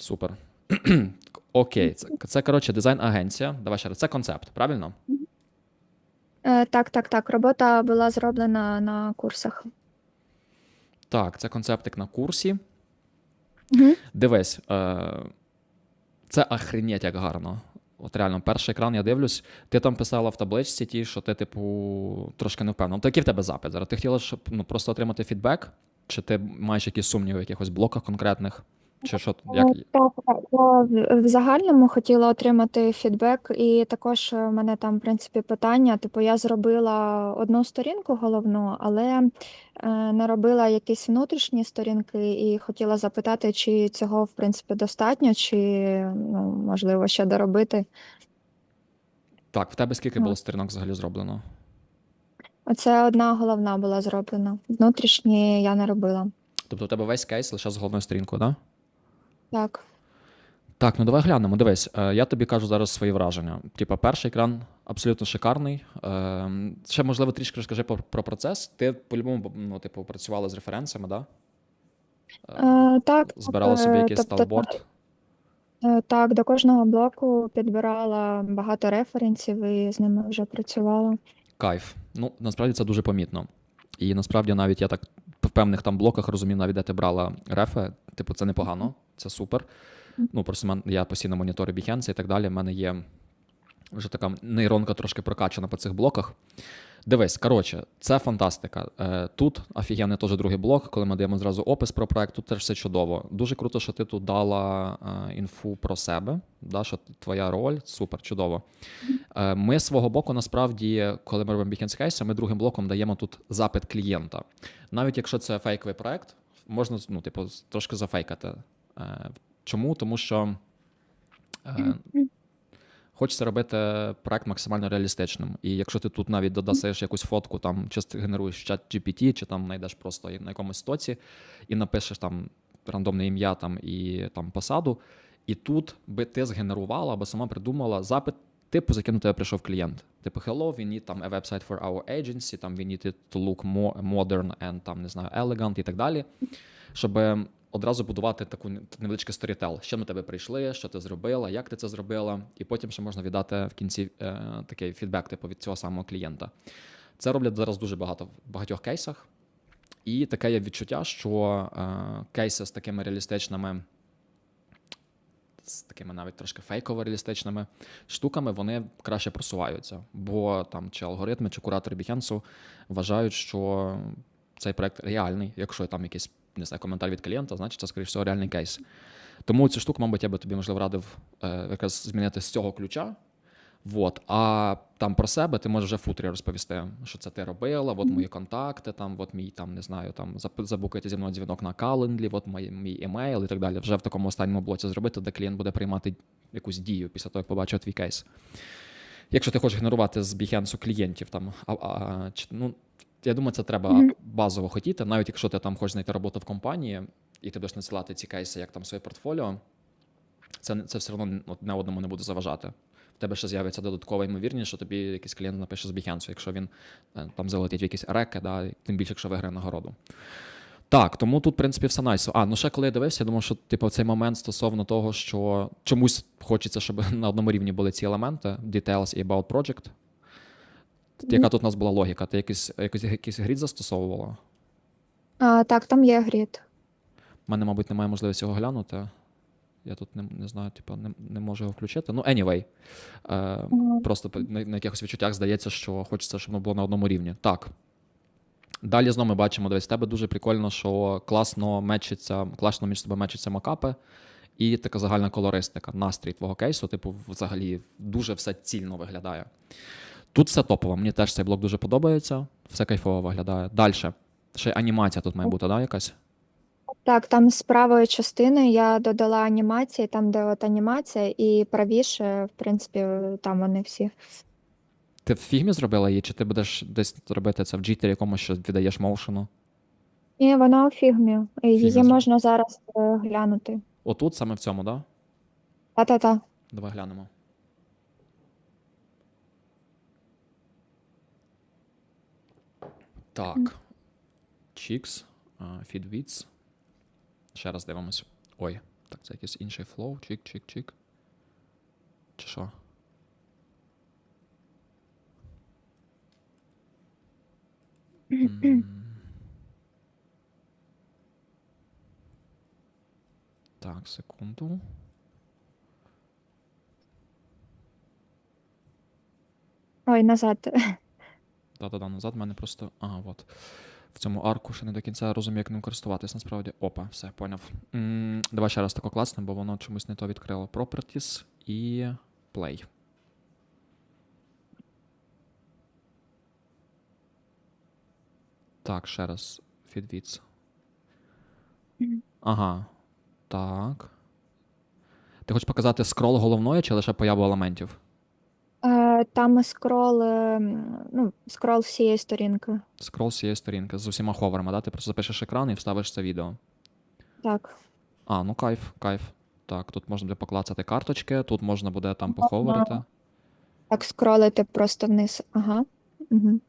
Супер. Окей, це, це коротше дизайн-агенція. Давай ще раз. Це концепт, правильно? Е, Так, так, так. Робота була зроблена на курсах. Так, це концептик на курсі. Мгм. Дивись, е, це охренеть як гарно. От реально, перший екран я дивлюсь, ти там писала в табличці ті, що ти, типу, трошки не впевнена. То який в тебе запит зараз? Ти хотіла, щоб ну, просто отримати фідбек? Чи ти маєш якісь сумніви в якихось блоках конкретних? Чи що? Як... Е, Так, так. Я в загальному хотіла отримати фідбек, і також в мене там, в принципі, питання. Типу, я зробила одну сторінку головну, але не робила якісь внутрішні сторінки, і хотіла запитати, чи цього, в принципі, достатньо, чи ну, можливо ще доробити. Так, в тебе скільки Ну. було сторінок взагалі зроблено? Оце одна головна була зроблена. Внутрішні я не робила. Тобто у тебе весь кейс лише з головною сторінкою, так? Да? Так. Так, ну давай глянемо. Дивись, е, я тобі кажу зараз свої враження. Типа, перший екран абсолютно шикарний. Е, ще, можливо, трішки розкажи про, про процес. Ти по-любому ну, типу, працювала з референсами, да? Е, Е, так, Збирала собі е, якийсь тобто, сталборд. Е, Так, до кожного блоку підбирала багато референсів і з ними вже працювала. Кайф. Ну, насправді це дуже помітно. І насправді навіть я так в певних там блоках розумів, навіть де ти брала рефи. Типу, це непогано, це супер. Ну, просто мен- я постійно моніторю Behance і так далі. У мене є вже така нейронка трошки прокачана по цих блоках. Дивись, коротше, це фантастика. Е, Тут офігенний теж другий блок, коли ми даємо зразу опис про проект, тут теж все чудово. Дуже круто, що ти тут дала е, інфу про себе, да, що твоя роль, супер, чудово. Е, Ми свого боку, насправді, коли ми робимо Behance Case, ми другим блоком даємо тут запит клієнта. Навіть якщо це фейковий проект, можна ну, типу, трошки зафейкати. Чому? Тому що хочеться робити проект максимально реалістичним. І якщо ти тут навіть додасиш якусь фотку, там чи генеруєш чат GPT, чи там знайдеш просто на якомусь стоці і напишеш там рандомне ім'я там і там посаду, і тут би ти згенерувала або сама придумала запит. Типу, з яким до тебе прийшов клієнт. Типу, hello, we need там a website for our agency, там we need it to look more modern and там, не знаю, elegant і так далі. Щоб одразу будувати таку невеличкий сторітел. Чим до тебе прийшли, що ти зробила, як ти це зробила, і потім ще можна віддати в кінці е, такий фідбек, типу, від цього самого клієнта. Це роблять зараз дуже багато в багатьох кейсах. І таке є відчуття, що е, кейси з такими реалістичними, з такими навіть трошки фейково реалістичними штуками, вони краще просуваються. Бо там чи алгоритми, чи куратори Behance вважають, що цей проект реальний. Якщо там якийсь не знаю, коментар від клієнта, значить це, скоріш всього, реальний кейс. Тому цю штуку, мабуть, я би тобі, можливо, радив е, якраз змінити з цього ключа. Вот. А там про себе ти можеш вже в футері розповісти, що це ти робила, от мої контакти, там, от мій там, не знаю, там забукайте зі мною дзвінок на календлі, от мій, мій емейл і так далі. Вже в такому останньому блоці зробити, де клієнт буде приймати якусь дію після того, як побачив твій кейс. Якщо ти хочеш генерувати з Behance клієнтів, там, а, а, чи- ну, я думаю, це треба Мгм. базово хотіти, навіть якщо ти там хочеш знайти роботу в компанії, і ти будеш надсилати ці кейси як там своє портфоліо, це, це все одно не одному не буде заважати. В тебе ще з'явиться додаткова ймовірність, що тобі якийсь клієнт напише з Behance, якщо він е, там залетить в якісь реки, да, тим більше, якщо виграє нагороду. Так, тому тут, в принципі, все найсо. А, ну ще коли я дивився, я думав, що типу, цей момент стосовно того, що чомусь хочеться, щоб на одному рівні були ці елементи: details і about project. Яка тут у нас була логіка? Ти якийсь, якийсь, якийсь грід застосовувала? А, так, там є грід. У мене, мабуть, немає можливості його глянути. Я тут не, не знаю, типу, не, не можу його включити. Ну, anyway. Е, Мгм. просто на, на якихось відчуттях здається, що хочеться, щоб воно було на одному рівні. Так. Далі знову ми бачимо, дивись, тебе дуже прикольно, що класно мечиться, класно між собою мечаться макапи, і така загальна колористика, настрій твого кейсу, типу, взагалі дуже все цільно виглядає. Тут все топово. Мені теж цей блок дуже подобається, все кайфово виглядає. Далі. Ще анімація тут має бути, да, якась? Так, там з правої частини я додала анімації, там, де от анімація, і правіше, в принципі, там вони всі. Ти в фігмі зробила її, чи ти будеш десь робити це в джитері якомусь, що віддаєш моушену? І вона у фігмі. Її Фігма. можна зараз е, глянути. Отут, саме в цьому, да? Та-та-та. Давай глянемо. Так. Чікс, FeedWits. Ще раз дивимось. Ой, так, це якийсь інший флоу. Чик-чик-чик. Чи що? Так, секунду. Ой, назад. Да-да-да, назад в мене просто. Ага, от. В цьому арку ще не до кінця розумію, як ним користуватись насправді. Опа, все, поняв. м давай ще раз тако класно, бо воно чомусь не то відкрило. Properties і Play. Так, ще раз. Мгм. Ага. Так. Ти хочеш показати скрол головної чи лише появу елементів? Там скрол, е, ну, скрол всієї сторінки. Скрол з цієї сторінки з усіма ховерами, да? Ти просто запишеш екран і вставиш це відео. Так. А, ну кайф, кайф. Так, тут можна буде поклацати карточки, тут можна буде там поховувати. Так, скролити просто вниз. Ага. Угу.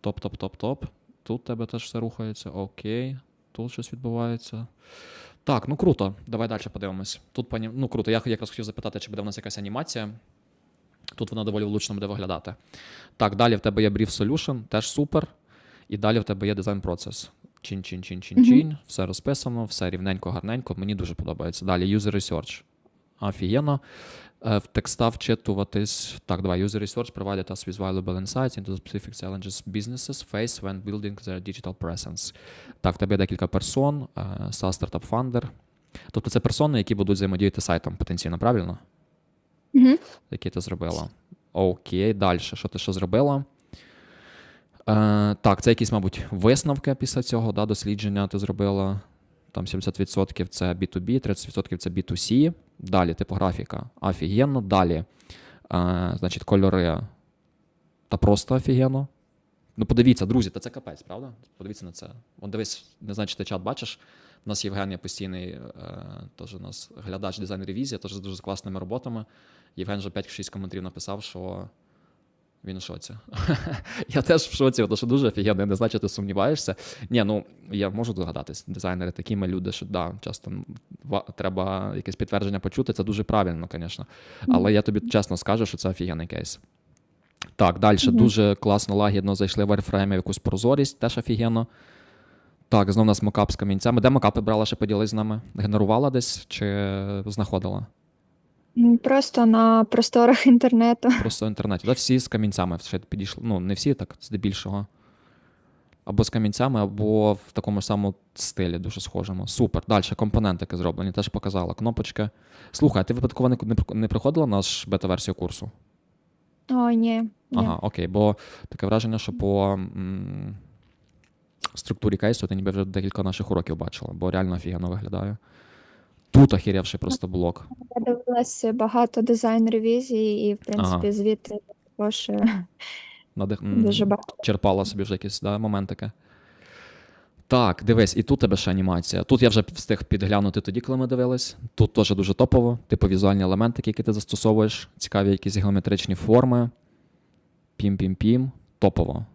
Топ, топ, топ, топ. Тут тебе теж все рухається. Окей. Тут щось відбувається. Так, ну круто. Давай далі подивимось. Тут пані. Ну круто. Я якраз хотів запитати, чи буде в нас якась анімація. Тут вона доволі влучно буде виглядати. Так, далі в тебе є Brief Solution, теж супер. І далі в тебе є дизайн процес. Чин, чин, чин, чин, чин. Все розписано, все рівненько, гарненько. Мені дуже подобається. Далі User Research. Офігенно. Е, В текста вчитуватись. Так, давай. User Research provided us with valuable insights into specific challenges businesses face when building their digital presence. Так, в тебе є декілька персон, е, SaaS Startup Funder. Тобто це персони, які будуть взаємодіяти сайтом потенційно, правильно? Угу. Які ти зробила. Окей, далі. Що ти ще зробила? Е, так, це якісь, мабуть, висновки після цього да, дослідження ти зробила. Там 70% це B2B, 30% це B2C. Далі типографіка. Офігенно. Далі, е, значить, кольори. Та просто офігенно. Ну, подивіться, друзі, та це капець, правда? Подивіться на це. От дивись, не знаю, чи ти чат бачиш. У нас Євген є постійний, е, теж у нас глядач дизайн ревізія, теж з дуже класними роботами. Євген вже 5-6 коментарів написав, що він в шоці. я теж в шоці, тому що дуже офігенно, не знаю, чи ти сумніваєшся. Ні, ну я можу догадатись, дизайнери такі ми люди, що да, часто треба якесь підтвердження почути, це дуже правильно, звісно. Але я тобі чесно скажу, що це офігенний кейс. Так, далі Мгм. дуже класно, лагідно зайшли в Warframe в якусь прозорість, теж офігенно. Так, знов у нас мокап з камінцями. Де мокапи брала, ще поділись з нами? Генерувала десь чи знаходила? Просто на просторах інтернету. Просто в інтернеті. Да, всі з камінцями ще підійшли. Ну, не всі, так, здебільшого. Або з камінцями, або в такому самому стилі, дуже схожому. Супер. Далі компонентики зроблені, теж показала. Кнопочки. Слухай, а ти випадково не, не, не приходила на наш бета-версію курсу? Ой, ні. ні. Ага, окей, бо таке враження, що по м, структурі кейсу ти ніби вже декілька наших уроків бачила, бо реально офігенно виглядає. Тут охірявший просто блок. Я дивилася багато дизайн ревізій, і, в принципі, Ага. звідти також Надих... дуже багато. черпала собі вже якісь да, моментики. Так, дивись, і тут тебе ще анімація. Тут я вже встиг підглянути тоді, коли ми дивились. Тут теж дуже топово. Типу візуальні елементи, які ти застосовуєш, цікаві якісь геометричні форми. Пім-пім-пім. Топово.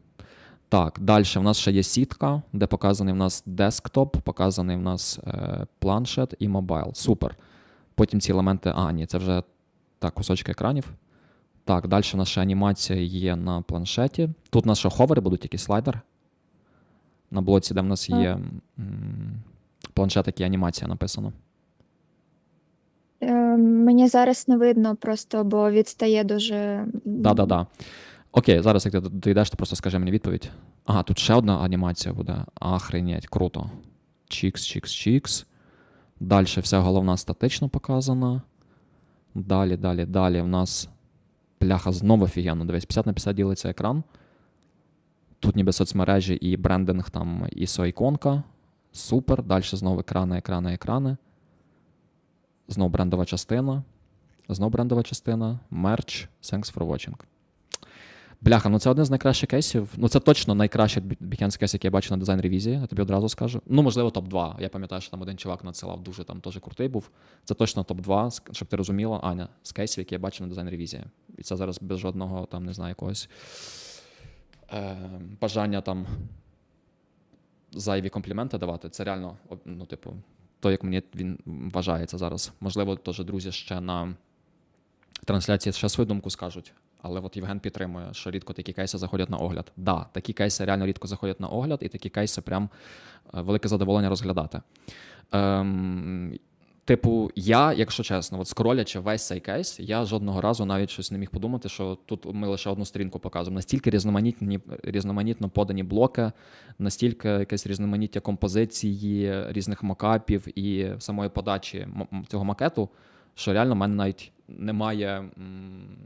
Так, далі в нас ще є сітка, де показаний в нас десктоп, показаний в нас е, планшет і мобайл. Супер. Потім ці елементи. А, ні, це вже так, кусочки екранів. Так, далі у нас ще анімація є на планшеті. Тут у нас ще ховери будуть, якийсь слайдер. На блоці, де в нас є м, планшет, який анімація написано. Е, Мені зараз не видно, просто бо відстає дуже. Да-да-да. Окей, зараз як ти дійдеш, то просто скажи мені відповідь. Ага, тут ще одна анімація буде. Охренеть, круто. Чікс, чікс, чікс. Далі вся головна статично показана. Далі, далі, далі. В нас пляха знову офігенно. Дивись, 50 на 50 ділиться екран. Тут ніби соцмережі і брендинг, там ISO іконка. Супер. Далі знову екрани, екрани, екрани. Знову брендова частина. Знову брендова частина. Мерч. Thanks for watching. Бляха, ну це один з найкращих кейсів. Ну це точно найкращий бікенський кейс, який я бачу на дизайн ревізії, я тобі одразу скажу. Ну, можливо, топ-2. Я пам'ятаю, що там один чувак надсилав дуже там теж крутий був. Це точно топ-2, щоб ти розуміла, Аня, з кейсів, які я бачу на дизайн ревізії. І це зараз без жодного там, не знаю, якогось е, бажання там зайві компліменти давати. Це реально, ну, типу, то, як мені він вважається зараз. Можливо, теж друзі ще на трансляції ще свою думку скажуть. Але от Євген підтримує, що рідко такі кейси заходять на огляд. Да, такі кейси реально рідко заходять на огляд, і такі кейси прям е, велике задоволення розглядати. Ем, типу, я, якщо чесно, от скролячи весь цей кейс, я жодного разу навіть щось не міг подумати, що тут ми лише одну сторінку показуємо. Настільки різноманітні, різноманітно подані блоки, настільки якесь різноманіття композиції, різних макапів і самої подачі цього макету, що реально в мене навіть немає м,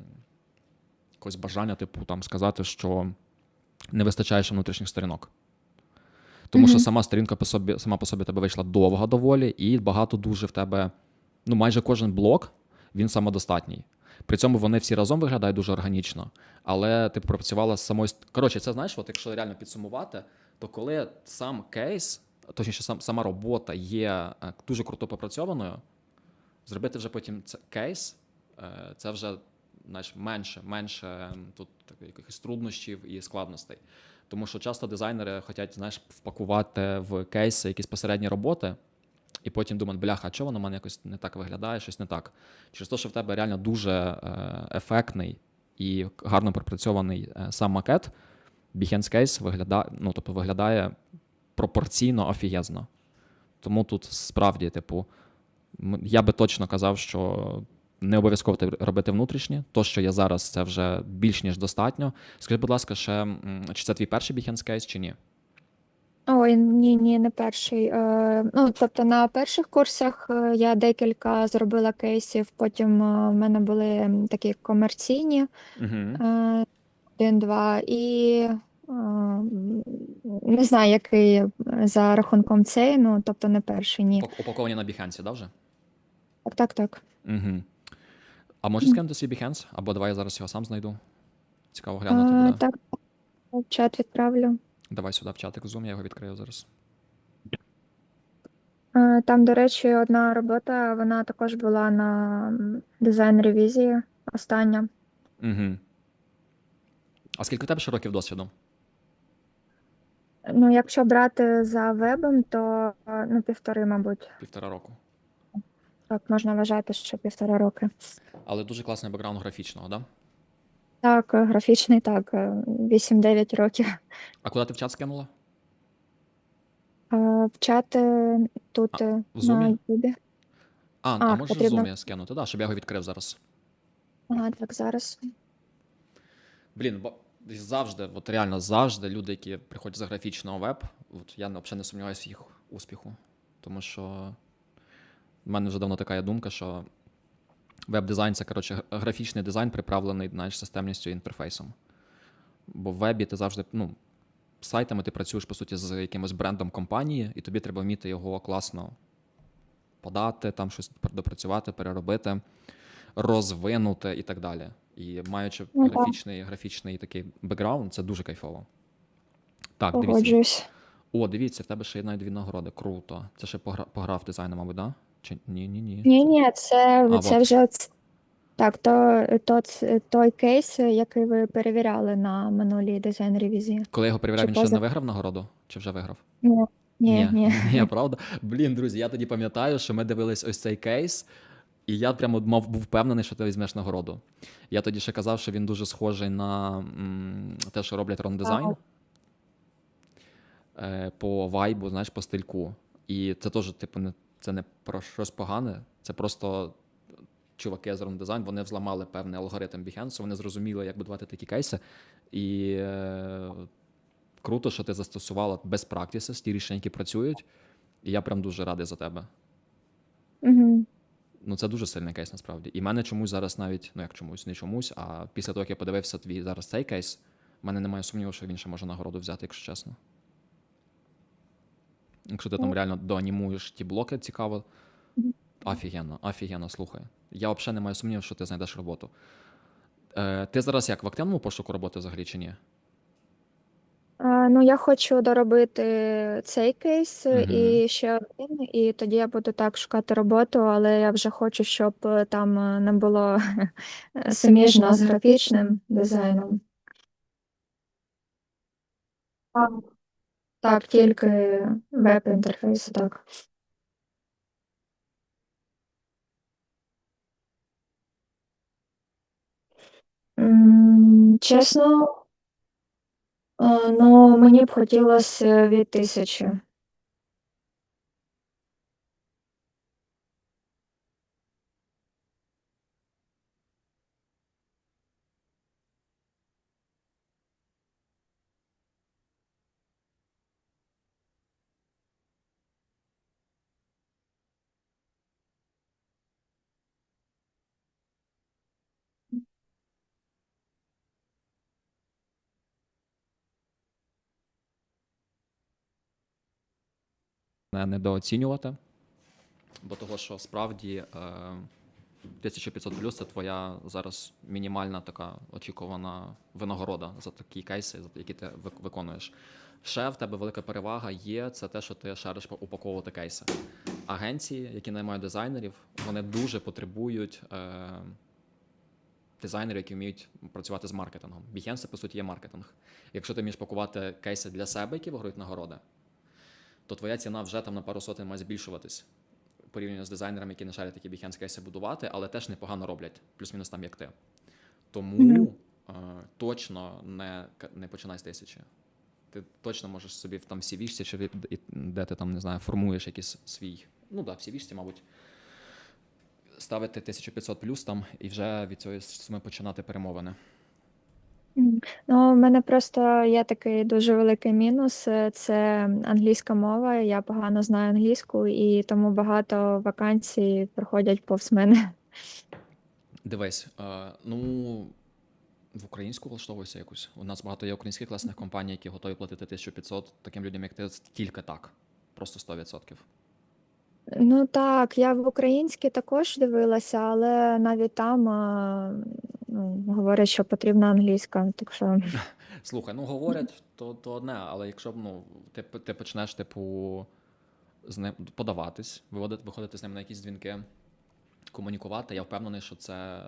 якогось бажання, типу, там сказати, що не вистачає ще внутрішніх сторінок. Тому що сама сторінка по собі, сама по собі тебе вийшла довга доволі, і багато дуже в тебе. Ну, майже кожен блок він самодостатній. При цьому вони всі разом виглядають дуже органічно. Але ти пропрацювала з самою. Коротше, це знаєш, от якщо реально підсумувати, то коли сам кейс, точніше, сам, сама робота є е, дуже круто попрацьованою, зробити вже потім це кейс, е, це вже знаєш, менше, менше тут якихось труднощів і складностей. Тому що часто дизайнери хочуть, знаєш, впакувати в кейси якісь посередні роботи, і потім думають, бляха, а чого воно в мене якось не так виглядає, щось не так. Через те, що в тебе реально дуже е, ефектний і гарно пропрацьований е, сам макет, Behance Case виглядає, ну, тобто виглядає пропорційно офігезно. Тому тут справді, типу, я би точно казав, що не обов'язково робити внутрішнє. То, що є зараз, це вже більш ніж достатньо. Скажи, будь ласка, ще чи це твій перший Behance Case, чи ні? Ой, ні, ні, не перший. Е, ну, тобто на перших курсах е, я декілька зробила кейсів, потім е, в мене були такі комерційні, Угу. е, один-два, і е, не знаю, який за рахунком цей, ну, тобто не перший, ні. Упаковані на Behance, да, вже? Так, так, так. Угу. А можеш скинути свій Behance? Або давай я зараз його сам знайду. Цікаво глянути Е, буде. так, в чат відправлю. Давай сюди в чатик Zoom, я його відкрию зараз. Е, Там, до речі, одна робота, вона також була на дизайн-ревізії, остання. Угу. А скільки в тебе ще років досвіду? Ну, якщо брати за вебом, то е, ну, півтори, мабуть. Півтора року. Так, можна вважати, що півтора роки. Але дуже класний бекграунд графічного, да? Так, е, графічний, так, е, 8-9 років. А куди ти в чат скинула? Е, В чат е, тут е, в на Zoom? Ютубі. А, а, А, можеш потрібно- в Zoom скинути, да, щоб я його відкрив зараз. Ага, так, зараз. Блін, бо завжди, от реально завжди люди, які приходять за графічного веб, от я взагалі не сумніваюся в їх успіху. Тому що в мене вже давно така є думка, що веб-дизайн це, коротше, графічний дизайн, приправлений знаєш, системністю і інтерфейсом. Бо в вебі ти завжди, ну, сайтами ти працюєш, по суті, з якимось брендом компанії, і тобі треба вміти його класно подати, там щось допрацювати, переробити, розвинути і так далі. І маючи Ну, так. графічний, графічний такий бекграунд, це дуже кайфово. Так, дивіться. О, дивіться, в тебе ще є навіть дві нагороди. Круто. Це ще погра... пограв дизайном, мабуть, да? Чи ні, ні, ні. Ні, ні, це, А, це вже ц- так, то, то, ц- той кейс, який ви перевіряли на минулій дизайн-ревізії. Коли я його перевіряв, Чи він ще поза- не виграв нагороду? Чи вже виграв? Ні, ні, ні. ні, правда? Блін, друзі, я тоді пам'ятаю, що ми дивились ось цей кейс, і я прямо мав був впевнений, що ти візьмеш нагороду. Я тоді ще казав, що він дуже схожий на м, те, що роблять Ron Design. Вау. Е, по вайбу, знаєш, по стильку. І це теж, типу, не, це не про щось погане, це просто чуваки з Ron вони взламали певний алгоритм Behance, вони зрозуміли, як будувати такі кейси. І е, круто, що ти застосувала best practices, ті рішення, які працюють. І я прям дуже радий за тебе. Угу. Ну, це дуже сильний кейс насправді. І в мене чомусь зараз навіть, ну як чомусь, не чомусь, а після того, як я подивився твій зараз цей кейс, в мене немає сумніву, що він ще може нагороду взяти, якщо чесно. Якщо ти там Ну. реально доанімуєш ті блоки, цікаво. Офігенно, офігенно, слухай. Я взагалі не маю сумніву, що ти знайдеш роботу. Е, ти зараз як в активному пошуку роботи взагалі чи ні? А, ну, я хочу доробити цей кейс е, Мгм. і ще один, і тоді я буду так шукати роботу, але я вже хочу, щоб е, там е, не було е, суміжно з графічним дизайном. Так, тільки веб-інтерфейси, так. Чесно, ну мені б хотілося від тисячі. Не недооцінювати, бо того, що справді е, 1500 плюс це твоя зараз мінімальна така очікувана винагорода за такі кейси, які ти виконуєш. Ще в тебе велика перевага є це те, що ти шариш упаковувати кейси. Агенції, які наймають дизайнерів, вони дуже потребують. Е, Дизайнери, які вміють працювати з маркетингом. Behance, по суті, є маркетинг. Якщо ти вмієш пакувати кейси для себе, які виграють нагороди, то твоя ціна вже там на пару сотень має збільшуватись порівняно з дизайнерами, які не шарять такі Behance кейси будувати, але теж непогано роблять, плюс-мінус там як ти. Тому е, точно не, не починай з тисячі. Ти точно можеш собі в там в CV-шці, чи де ти там не знаю, формуєш якийсь свій. Ну так, в CV-шці, мабуть, ставити 1500 плюс там і вже від цієї суми починати перемовини. Ну, в мене просто є такий дуже великий мінус. е, Це англійська мова. Я погано знаю англійську, і тому багато вакансій проходять повз мене. Дивись, е, ну в українську влаштовуйся якусь. У нас багато є українських класних компаній, які готові платити 1500 таким людям, як ти, тільки так. Просто 100%. Ну так, я в українській також дивилася, але навіть там е, ну, говорять, що потрібна англійська. Так що Слухай, ну говорять, то, то одне, але якщо б ну, ти, ти почнеш, типу, з ним подаватись, виводити, виходити з ним на якісь дзвінки, комунікувати, я впевнений, що це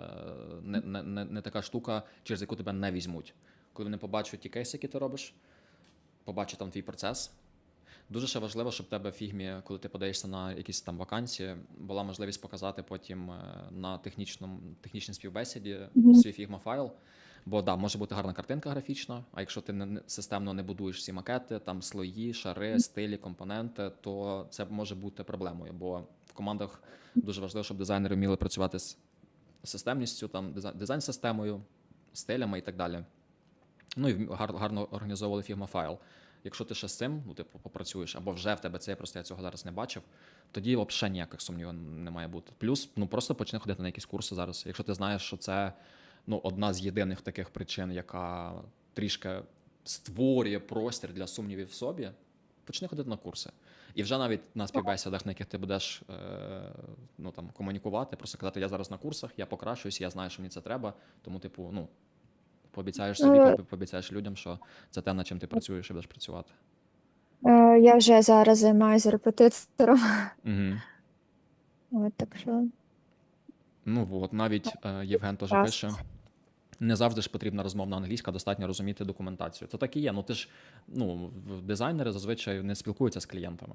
не, не, не, не така штука, через яку тебе не візьмуть. Коли вони побачать ті кейси, які ти робиш, побачать там твій процес. Дуже ще важливо, щоб в тебе в фігмі, коли ти подаєшся на якісь там вакансії, була можливість показати потім е, на технічному, технічній співбесіді Мгм. свій фігма файл. Бо да, може бути гарна картинка графічна, а якщо ти не, системно не будуєш всі макети, там слої, шари, стилі, компоненти, то це може бути проблемою. Бо в командах дуже важливо, щоб дизайнери вміли працювати з системністю, там дизайн- дизайн-системою, стилями і так далі. Ну і вм- гарно організовували фігма файл. Якщо ти ще з цим, ну, типу, попрацюєш, або вже в тебе це, просто я цього зараз не бачив, тоді взагалі ніяких сумнівів не має бути. Плюс, ну просто почни ходити на якісь курси зараз. Якщо ти знаєш, що це ну, одна з єдиних таких причин, яка трішки створює простір для сумнівів в собі, почни ходити на курси. І вже навіть на співбесідах, на яких ти будеш е, ну, там, комунікувати, просто казати, я зараз на курсах, я покращуюсь, я знаю, що мені це треба. Тому, типу, ну, пообіцяєш собі, по- пообіцяєш людям, що це те, над чим ти працюєш і будеш працювати. е, я вже зараз займаюся репетитором. Угу. От, так що Ну от навіть е, Євген теж пише. Не завжди ж потрібна розмовна англійська, достатньо розуміти документацію. То так і є. Ну ти ж ну, в- дизайнери зазвичай не спілкуються з клієнтами.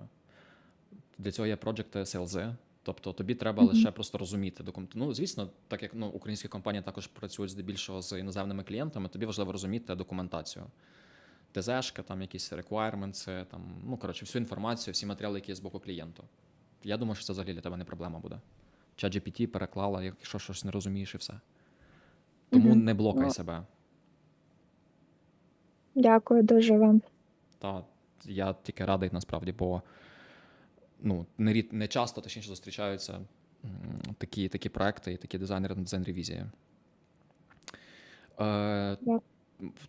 Для цього є проджекти селзи. Тобто тобі треба лише просто розуміти документ. Ну, звісно, так як ну, українські компанії також працюють здебільшого з іноземними клієнтами, тобі важливо розуміти документацію. ТЗшка, там якісь requirements, там, ну, коротше, всю інформацію, всі матеріали, які є з боку клієнту. Я думаю, що це взагалі для тебе не проблема буде. ChatGPT переклала, якщо щось не розумієш і все. Тому Мгм. не блокай Ну. себе. дякую дуже вам. Та я тільки радий насправді, бо ну, не, рід, не часто точніше зустрічаються такі, такі проекти і такі дизайнери на дизайн-ревізії. Е,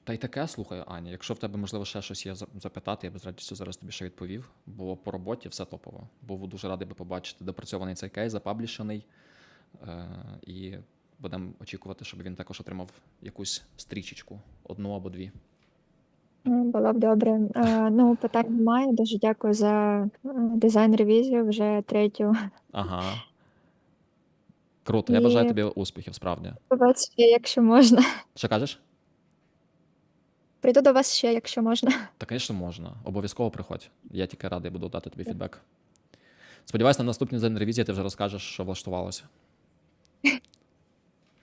та й таке, слухай, Аня, якщо в тебе, можливо, ще щось є запитати, я б з радістю зараз тобі ще відповів, бо по роботі все топово. Був дуже радий би побачити допрацьований цей кейс, запаблішений. Е, і будемо очікувати, щоб він також отримав якусь стрічечку, одну або дві. Ну, Було б добре. Е, Ну, питань немає. Дуже дякую за е, дизайн-ревізію, вже третю. Ага. Круто, я бажаю І- тобі успіхів, справді. До вас ще, якщо можна. Що кажеш? Прийду до вас ще, якщо можна. Та, звісно, можна. Обов'язково приходь. Я тільки радий буду дати тобі фідбек. Сподіваюсь, на наступній день ревізії ти вже розкажеш, що влаштувалося.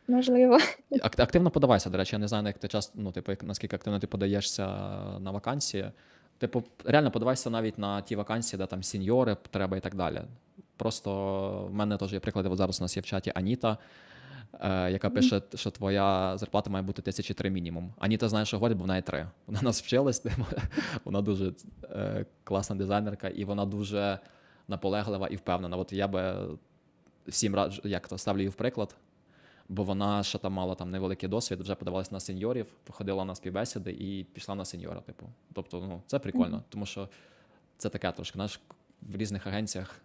Можливо. Ак- Активно подавайся, до речі, я не знаю, як ти часто, ну, типу, як- наскільки активно ти подаєшся на вакансії. Типу, реально подавайся навіть на ті вакансії, де там сіньори треба і так далі. Просто в мене теж є приклади. От зараз у нас є в чаті Аніта, е, яка пише, що твоя зарплата має бути тисячі три мінімум. Аніта знає, що говорить, бо в неї три. Вона нас вчилась, типу, вона дуже е, класна дизайнерка, і вона дуже наполеглива і впевнена. От я би всім раджу, як то ставлю її в приклад, бо вона ще там мала там невеликий досвід, вже подавалася на сеньорів, походила на співбесіди і пішла на сеньора. Типу, тобто, ну це прикольно, тому що це таке трошки. Знаєш, в різних агенціях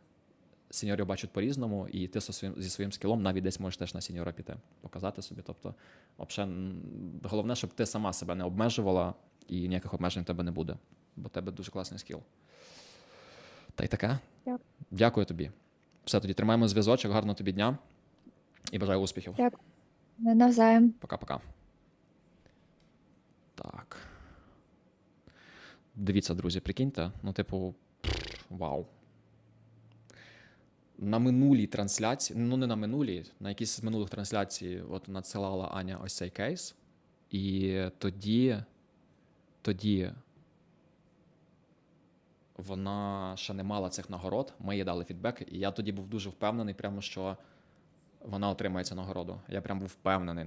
сеньорів бачать по-різному, і ти зі своїм, зі своїм скілом навіть десь можеш теж на сеньора піти, показати собі. Тобто, взагалі, головне, щоб ти сама себе не обмежувала, і ніяких обмежень в тебе не буде, бо в тебе дуже класний скіл. Та й таке. Дякую тобі. Все, тоді тримаємо зв'язочок, гарного тобі дня і бажаю успіхів. Навзаєм. Пока-пока. Так. Дивіться, друзі, прикиньте. Ну, типу, вау. На минулій трансляції, ну не на минулій, на якійсь з минулих трансляцій, от надсилала Аня ось цей кейс. І тоді, тоді вона ще не мала цих нагород. Ми їй дали фідбек, і я тоді був дуже впевнений, прямо що вона отримає цю нагороду. Я прям був впевнений.